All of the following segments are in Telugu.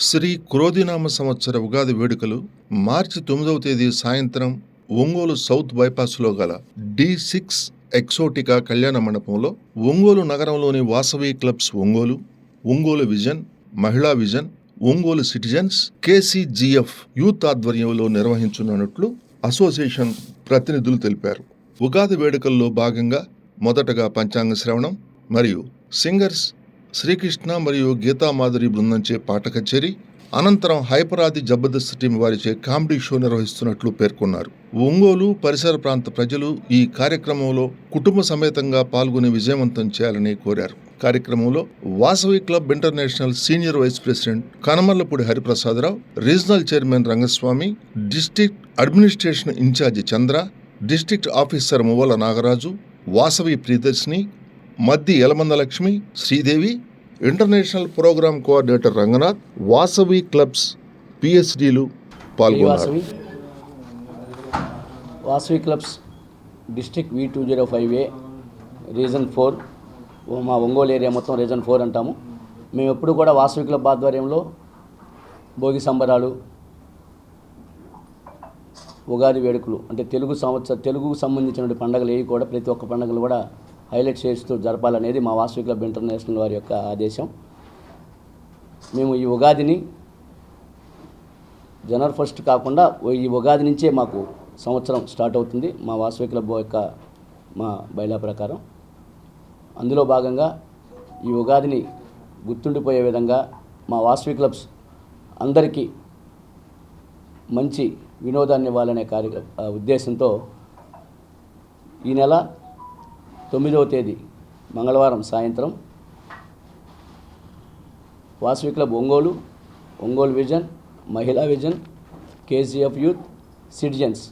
శ్రీ క్రోధినామ సంవత్సర ఉగాది వేడుకలు మార్చి తొమ్మిదవ తేదీ సాయంత్రం ఒంగోలు సౌత్ బైపాస్లో గల డి సిక్స్ ఎక్సోటికా కళ్యాణ మండపంలో ఒంగోలు నగరంలోని Vasavi clubs Ongole Ongole vision Mahila vision Ongole citizens KCGF youth ఆధ్వర్యంలో నిర్వహించనున్నట్లు అసోసియేషన్ ప్రతినిధులు తెలిపారు. ఉగాది వేడుకల్లో భాగంగా మొదటగా పంచాంగ శ్రవణం మరియు సింగర్స్ శ్రీకృష్ణ మరియు గీతామాధురి బృందంచే పాట కచేరీ అనంతరం హైపరాది జబర్దస్త్ టీం వారిచే కామెడీ షో నిర్వహిస్తున్నట్లు పేర్కొన్నారు. ఒంగోలు పరిసర ప్రాంత ప్రజలు ఈ కార్యక్రమంలో కుటుంబ సమేతంగా పాల్గొని విజయవంతం చేయాలని కోరారు. కార్యక్రమంలో Vasavi club international senior vice president Kanamallapudi Hariprasadarao regional chairman Rangaswamy district administration incharge Chandra district officer Muvvala Nagaraju Vasavi Priyadarshini Maddi Yalamanda Lakshmi Sridevi international program coordinator Ranganath Vasavi clubs పిహెచ్డిలు పాల్గొన్నారు. Vasavi Vasavi clubs district V two zero five A region four. మా ఒంగోలు ఏరియా మొత్తం రీజన్ ఫోర్ అంటాము. మేము ఎప్పుడు కూడా వాసవి క్లబ్ ఆధ్వర్యంలో భోగి సంబరాలు ఉగాది వేడుకలు అంటే తెలుగు సంవత్సర తెలుగుకు సంబంధించిన పండుగలు ఏవి కూడా ప్రతి ఒక్క పండుగలు కూడా హైలైట్ చేస్తూ జరపాలనేది మా వాసవి క్లబ్ ఇంటర్నేషనల్ వారి యొక్క ఆదేశం. మేము ఈ ఉగాదిని జనవరి ఫస్ట్ కాకుండా ఈ ఉగాది నుంచే మాకు సంవత్సరం స్టార్ట్ అవుతుంది మా వాసవి క్లబ్ యొక్క మా బయలా ప్రకారం. అందులో భాగంగా ఈ ఉగాదిని గుర్తుండిపోయే విధంగా మా వాసవి క్లబ్స్ అందరికీ మంచి వినోదాన్ని ఇవ్వాలనే కార్య ఉద్దేశంతో ఈ నెల తొమ్మిదవ తేదీ మంగళవారం సాయంత్రం. Vasavi club Ongole Ongole vision Mahila vision KGF youth citizens.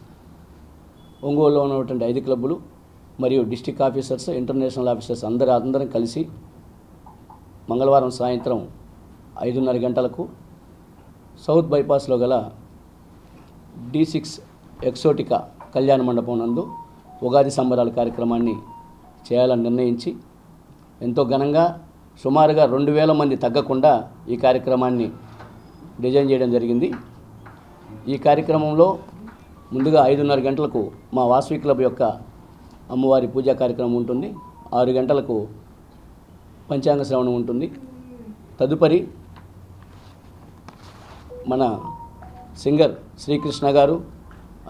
ఒంగోలులో ఉన్నటువంటి ఐదు క్లబ్బులు మరియు డిస్టిక్ ఆఫీసర్స్ ఇంటర్నేషనల్ ఆఫీసర్స్ అందరు అందరం కలిసి మంగళవారం సాయంత్రం ఐదున్నర గంటలకు సౌత్ బైపాస్లో గల డి సిక్స్ ఎక్సోటికా కళ్యాణ మండపం నందు ఉగాది సంబరాల కార్యక్రమాన్ని చేయాలని నిర్ణయించి ఎంతో ఘనంగా సుమారుగా రెండు వేల మంది తగ్గకుండా ఈ కార్యక్రమాన్ని డిజైన్ చేయడం జరిగింది. ఈ కార్యక్రమంలో ముందుగా ఐదున్నర గంటలకు మా వాసవి క్లబ్ యొక్క అమ్మవారి పూజా కార్యక్రమం ఉంటుంది. ఆరు గంటలకు పంచాంగ శ్రవణం ఉంటుంది. తదుపరి మన సింగర్ శ్రీకృష్ణ గారు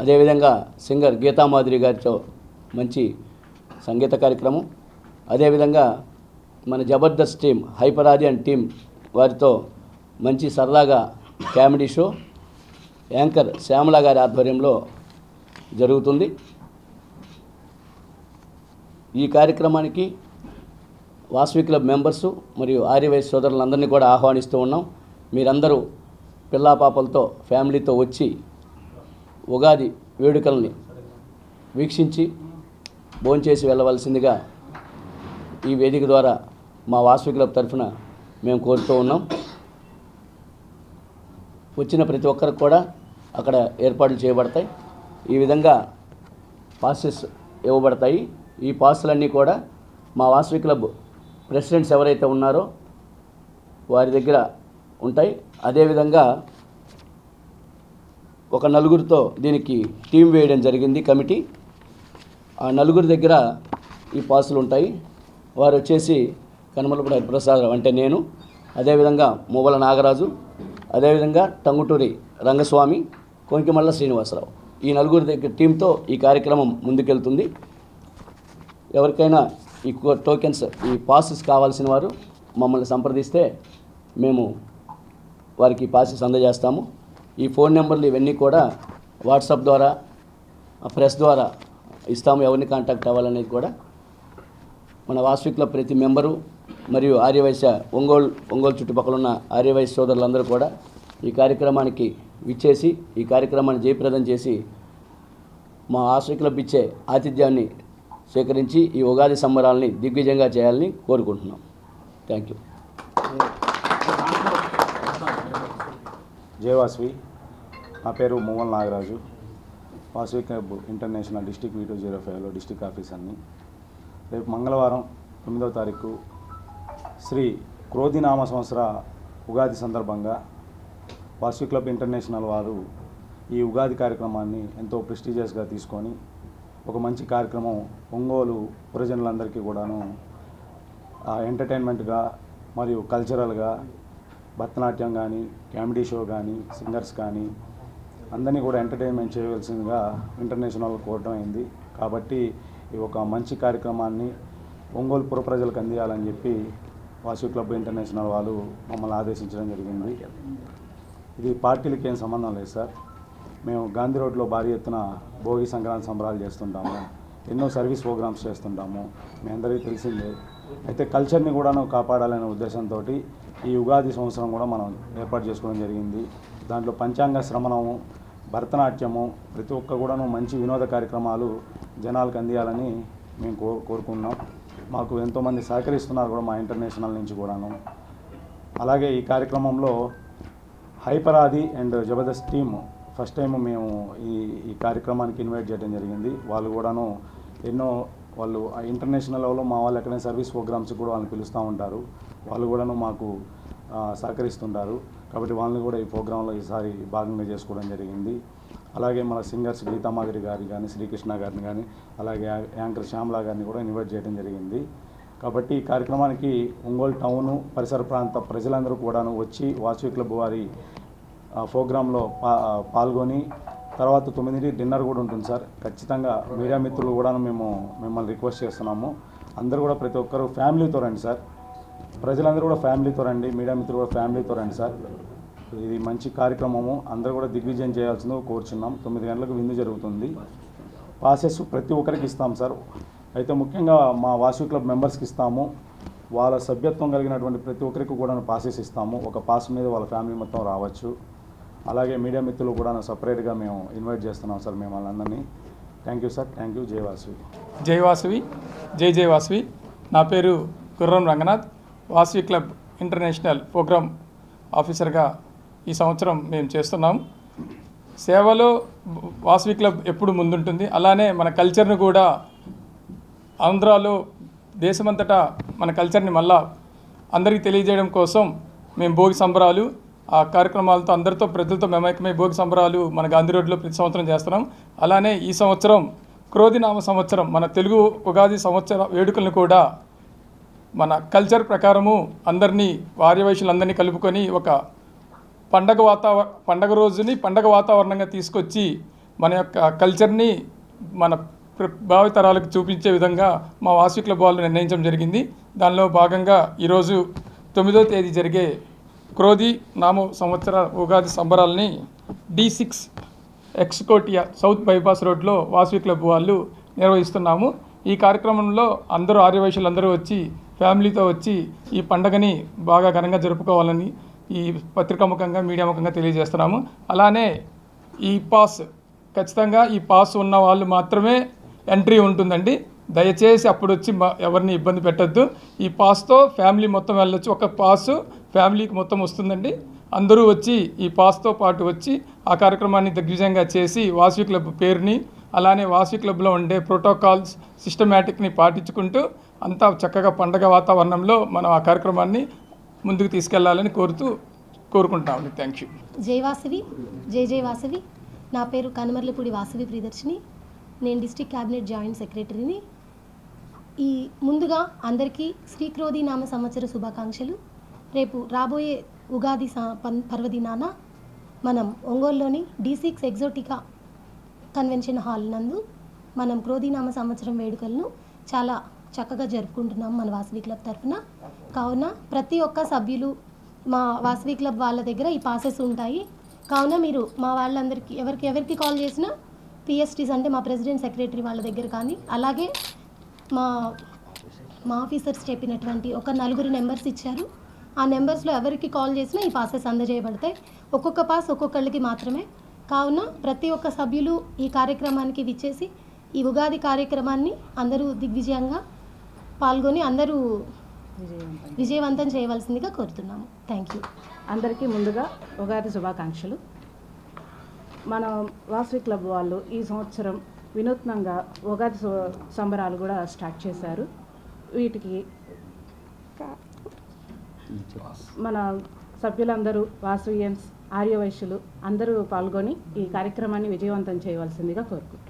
అదేవిధంగా సింగర్ గీతామాధురి గారితో మంచి సంగీత కార్యక్రమం. అదేవిధంగా మన జబర్దస్త్ టీం హైపరాది అండ్ టీం వారితో మంచి సరదాగా కామెడీ షో యాంకర్ శ్యామల గారి ఆధ్వర్యంలో జరుగుతుంది. ఈ కార్యక్రమానికి వాసవి క్లబ్ మెంబర్సు మరియు ఆర్యవైస్ సోదరులందరినీ కూడా ఆహ్వానిస్తూ ఉన్నాం. మీరందరూ పిల్లా పాపలతో ఫ్యామిలీతో వచ్చి ఉగాది వేడుకల్ని వీక్షించి భోంచేసి వెళ్ళవలసిందిగా ఈ వేదిక ద్వారా మా వాసవి క్లబ్ తరఫున మేము కోరుతూ ఉన్నాం. వచ్చిన ప్రతి ఒక్కరికి కూడా అక్కడ ఏర్పాట్లు చేయబడతాయి. ఈ విధంగా పాసెస్ ఇవ్వబడతాయి. ఈ పాసులన్నీ కూడా మా వాసవి క్లబ్ ప్రెసిడెంట్స్ ఎవరైతే ఉన్నారో వారి దగ్గర ఉంటాయి. అదేవిధంగా ఒక నలుగురితో దీనికి టీం వేయడం జరిగింది కమిటీ. ఆ నలుగురి దగ్గర ఈ పాసులు ఉంటాయి. వారు వచ్చేసి కనుమలపూడి హరిప్రసాదరావు అంటే నేను. అదేవిధంగా మూవల నాగరాజు. అదేవిధంగా టంగుటూరి రంగస్వామి కొంకిమల్ల శ్రీనివాసరావు. ఈ నలుగురి దగ్గర టీంతో ఈ కార్యక్రమం ముందుకెళ్తుంది. ఎవరికైనా ఈ టోకెన్స్ ఈ పాసెస్ కావాల్సిన వారు మమ్మల్ని సంప్రదిస్తే మేము వారికి పాసెస్ అందజేస్తాము. ఈ ఫోన్ నెంబర్లు ఇవన్నీ కూడా వాట్సాప్ ద్వారా ప్రెస్ ద్వారా ఇస్తాము ఎవరిని కాంటాక్ట్ అవ్వాలనేది కూడా మన వాస్విక్లో ప్రతి మెంబరు మరియు ఆర్యవైశ్య ఒంగోలు ఒంగోలు చుట్టుపక్కల ఉన్న ఆర్యవైశ్య సోదరులందరూ కూడా ఈ కార్యక్రమానికి విచ్చేసి ఈ కార్యక్రమాన్ని జయప్రదం చేసి మా వాసవి ఇచ్చే ఆతిథ్యాన్ని స్వీకరించి ఈ ఉగాది సంబరాలని దిగ్విజయంగా చేయాలని కోరుకుంటున్నాం. థ్యాంక్ యూ జై నా పేరు Mohan Nagaraju. Vasavi club international district V two zero ఫైవ్లో డిస్టిక్ అని రేపు మంగళవారం తొమ్మిదవ తారీఖు శ్రీ క్రోధినామ సంవత్సర ఉగాది సందర్భంగా వాసవి క్లబ్ ఇంటర్నేషనల్ వారు ఈ ఉగాది కార్యక్రమాన్ని ఎంతో ప్రెస్టీజియస్గా తీసుకొని ఒక మంచి కార్యక్రమం ఒంగోలు ప్రజనులందరికీ కూడాను ఆ, ఎంటర్టైన్మెంట్గా మరియు కల్చరల్గా భరతనాట్యం కానీ కామెడీ షో కానీ సింగర్స్ కానీ అందరినీ కూడా ఎంటర్టైన్మెంట్ చేయవలసిందిగా ఇంటర్నేషనల్ కోరడం అయింది. కాబట్టి ఈ ఒక మంచి కార్యక్రమాన్ని ఒంగోలు పుర ప్రజలకు అందియాలని చెప్పి వాసు క్లబ్ ఇంటర్నేషనల్ వాళ్ళు మమ్మల్ని ఆదేశించడం జరిగింది. ఇది పార్టీలకి ఏం సంబంధం లేదు సార్. మేము గాంధీ రోడ్లో భారీ ఎత్తున భోగి సంక్రాంతి సంబరాలు చేస్తుంటాము. ఎన్నో సర్వీస్ ప్రోగ్రామ్స్ చేస్తుంటాము. మీ అందరికీ తెలిసిందే. అయితే కల్చర్ని కూడాను కాపాడాలనే ఉద్దేశంతో ఈ ఉగాది సంవత్సరం కూడా మనం ఏర్పాటు చేసుకోవడం జరిగింది. దాంట్లో పంచాంగ శ్రమణము భరతనాట్యము ప్రతి ఒక్క కూడాను మంచి వినోద కార్యక్రమాలు జనాలకు అందియాలని మేము కో కోరుకున్నాం మాకు ఎంతోమంది సహకరిస్తున్నారు కూడా మా ఇంటర్నేషనల్ నుంచి కూడాను. అలాగే ఈ కార్యక్రమంలో hyper Aadi and Jabardasth team first time మేము ఈ ఈ కార్యక్రమానికి ఇన్వైట్ చేయడం జరిగింది. వాళ్ళు కూడాను ఎన్నో వాళ్ళు ఆ ఇంటర్నేషనల్ లెవెల్లో మా వాళ్ళు ఎక్కడైనా సర్వీస్ ప్రోగ్రామ్స్ కూడా వాళ్ళని పిలుస్తూ ఉంటారు. వాళ్ళు కూడాను మాకు సహకరిస్తుంటారు. కాబట్టి వాళ్ళని కూడా ఈ ప్రోగ్రాంలో ఈసారి భాగంగా చేసుకోవడం జరిగింది. అలాగే మన సింగర్స్ గీతామాదిరి గారి కానీ శ్రీకృష్ణ గారిని కానీ అలాగే యా- యాంకర్ శ్యామలా గారిని కూడా ఇన్వైట్ చేయడం జరిగింది. కాబట్టి ఈ కార్యక్రమానికి ఒంగోలు టౌను పరిసర ప్రాంత ప్రజలందరూ కూడాను వచ్చి వాసవి క్లబ్ వారి ప్రోగ్రాంలో పా పాల్గొని తర్వాత తొమ్మిదింటికి డిన్నర్ కూడా ఉంటుంది సార్. ఖచ్చితంగా మీడియా మిత్రులు కూడా మేము మిమ్మల్ని రిక్వెస్ట్ చేస్తున్నాము. అందరూ కూడా ప్రతి ఒక్కరు ఫ్యామిలీతో రండి సార్. ప్రజలందరూ కూడా ఫ్యామిలీతో రండి మీడియా మిత్రులు కూడా ఫ్యామిలీతో రండి సార్. ఇది మంచి కార్యక్రమము. అందరూ కూడా దిగ్విజయం చేయాల్సిందిగా కోరుచున్నాం. తొమ్మిది గంటలకు విందు జరుగుతుంది. పాసెస్ ప్రతి ఒక్కరికి ఇస్తాం సార్. అయితే ముఖ్యంగా మా వాసు క్లబ్ మెంబర్స్కి ఇస్తాము. వాళ్ళ సభ్యత్వం కలిగినటువంటి ప్రతి ఒక్కరికి కూడా పాసెస్ ఇస్తాము. ఒక పాస్ మీద వాళ్ళ ఫ్యామిలీ మొత్తం రావచ్చు. అలాగే మీడియా మిత్రులు కూడా సపరేట్గా మేము ఇన్వైట్ చేస్తున్నాం సార్ మేము వాళ్ళందరినీ thank you sir thank you జై వాసు. జై వాసవి. జై జై నా పేరు Gurram Ranganath. Vasavi club international program ఆఫీసర్గా ఈ సంవత్సరం మేము చేస్తున్నాం. సేవలో వాసవి క్లబ్ ఎప్పుడు ముందుంటుంది? అలానే మన కల్చర్ను కూడా ఆంధ్రాలో దేశమంతటా మన కల్చర్ని మళ్ళా అందరికీ తెలియజేయడం కోసం మేము భోగి సంబరాలు ఆ కార్యక్రమాలతో అందరితో ప్రజలతో మేమైకమై భోగి సంబరాలు మన గాంధీ రోడ్లో ప్రతి సంవత్సరం చేస్తున్నాం. అలానే ఈ సంవత్సరం క్రోధినామ సంవత్సరం మన తెలుగు ఉగాది సంవత్సర వేడుకలను కూడా మన కల్చర్ ప్రకారము అందరినీ ఆర్యవైశ్యులందరినీ కలుపుకొని ఒక పండగ వాతావ పండగ రోజుని పండగ వాతావరణంగా తీసుకొచ్చి మన యొక్క కల్చర్ని మన భావితరాలకు చూపించే విధంగా మా వార్షిక క్లబ్ నిర్ణయించడం జరిగింది. దానిలో భాగంగా ఈరోజు తొమ్మిదో తేదీ జరిగే క్రోధి నామ సంవత్సర Ugadi సంబరాలని D six Exotica south bypass రోడ్లో వాసవి క్లబ్ వాళ్ళు నిర్వహిస్తున్నాము. ఈ కార్యక్రమంలో అందరూ ఆర్యవైశ్యులు అందరూ వచ్చి ఫ్యామిలీతో వచ్చి ఈ పండగని బాగా ఘనంగా జరుపుకోవాలని ఈ పత్రికాముఖంగా మీడియా ముఖంగా తెలియజేస్తున్నాము. అలానే ఈ పాస్ ఖచ్చితంగా ఈ పాస్ ఉన్న వాళ్ళు మాత్రమే ఎంట్రీ ఉంటుందండి. దయచేసి అప్పుడు వచ్చి మా ఎవరిని ఇబ్బంది పెట్టద్దు. ఈ పాస్తో ఫ్యామిలీ మొత్తం వెళ్ళొచ్చు. ఒక పాసు ఫ్యామిలీకి మొత్తం వస్తుందండి. అందరూ వచ్చి ఈ పాస్తో పాటు వచ్చి ఆ కార్యక్రమాన్ని దిగ్విజయంగా చేసి వాసవి క్లబ్ పేరుని అలానే వాసవి క్లబ్లో ఉండే ప్రోటోకాల్స్ సిస్టమేటిక్ని పాటించుకుంటూ అంతా చక్కగా పండగ వాతావరణంలో మనం ఆ కార్యక్రమాన్ని ముందుకు తీసుకెళ్ళాలని కోరుతూ కోరుకుంటామండి థ్యాంక్ యూ జై వాసవి. జై జై వాసవి. నా పేరు కనుమర్లపూడి వాసవి ప్రియదర్శిని. నేను డిస్టిక్ క్యాబినెట్ జాయింట్ సెక్రటరీని. ఈ ముందుగా అందరికీ శ్రీక్రోధి నామ సంవత్సర శుభాకాంక్షలు. రేపు రాబోయే ఉగాది సా పర్వదినాన మనం ఒంగోలులోని D six Exotica convention hall నందు మనం క్రోధినామ సంవత్సరం వేడుకలను చాలా చక్కగా జరుపుకుంటున్నాం మన వాసవి క్లబ్ తరఫున. కావున ప్రతి ఒక్క సభ్యులు మా వాసవి క్లబ్ వాళ్ళ దగ్గర ఈ పాసెస్ ఉంటాయి. కావున మీరు మా వాళ్ళందరికీ ఎవరికి ఎవరికి కాల్ చేసినా పిఎస్టీస్ అంటే మా ప్రెసిడెంట్ సెక్రటరీ వాళ్ళ దగ్గర కానీ అలాగే మా మా ఆఫీసర్స్ చెప్పినటువంటి ఒక నలుగురు నెంబర్స్ ఇచ్చారు. ఆ నెంబర్స్లో ఎవరికి కాల్ చేసినా ఈ పాసెస్ అందజేయబడతాయి. ఒక్కొక్క పాస్ ఒక్కొక్కళ్ళకి మాత్రమే. కావున ప్రతి ఒక్క సభ్యులు ఈ కార్యక్రమానికి విచ్చేసి ఈ ఉగాది కార్యక్రమాన్ని అందరూ దిగ్విజయంగా పాల్గొని అందరూ విజయవంతం చేయవలసిందిగా కోరుతున్నాము. థ్యాంక్ యూ అందరికీ ముందుగా ఉగాది శుభాకాంక్షలు. మన వాసవి క్లబ్ వాళ్ళు ఈ సంవత్సరం వినూత్నంగా ఉగాది సంబరాలు కూడా స్టార్ట్ చేశారు. వీటికి మన సభ్యులందరూ వాసవియన్స్ ఆర్యవైశ్యులు అందరూ పాల్గొని ఈ కార్యక్రమాన్ని విజయవంతం చేయవలసిందిగా కోరుకుంటున్నాను